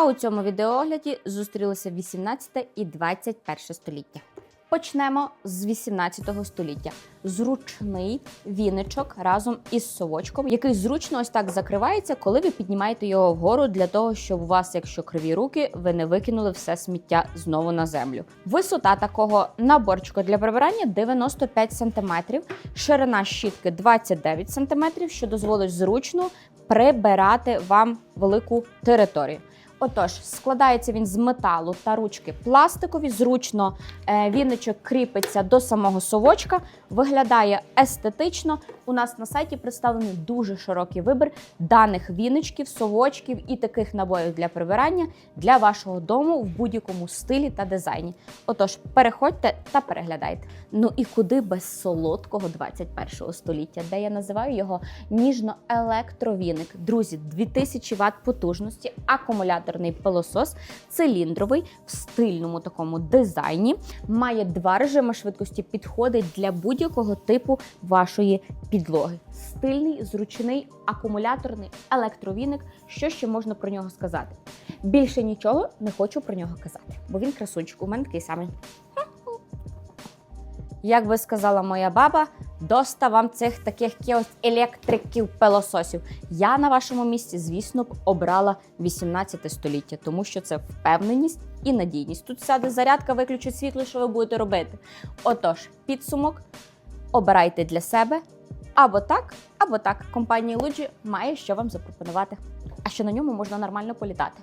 А у цьому відеоогляді зустрілися 18 і 21 століття. Почнемо з 18 століття. Зручний віничок разом із совочком, який зручно ось так закривається, коли ви піднімаєте його вгору для того, щоб у вас, якщо криві руки, ви не викинули все сміття знову на землю. Висота такого наборчика для прибирання 95 см, ширина щітки 29 см, що дозволить зручно прибирати вам велику територію. Отож, складається він з металу та ручки пластикові. Зручно віночок віничок кріпиться до самого совочка, виглядає естетично. У нас на сайті представлений дуже широкий вибір даних віничків, совочків і таких набоїв для прибирання для вашого дому в будь-якому стилі та дизайні. Отож, переходьте та переглядайте. Ну і куди без солодкого 21 століття, де я називаю його ніжно-електровіник. Друзі, 2000 Вт потужності, акумуляторний пилосос, циліндровий в стильному такому дизайні. Має два режими швидкості, підходить для будь-якого типу вашої підлоги. Стильний, зручний, акумуляторний електровіник. Що ще можна про нього сказати? Більше нічого не хочу про нього казати, бо він красунчик. У мене такий самий. Як би сказала моя баба, доста вам цих таких електриків пилососів. Я на вашому місці, звісно, б обрала 18 століття, тому що це впевненість і надійність. Тут сяде зарядка, виключить світло, що ви будете робити. Отож, підсумок обирайте для себе або так, або так. Компанія Луджі має що вам запропонувати. А що на ньому можна нормально політати.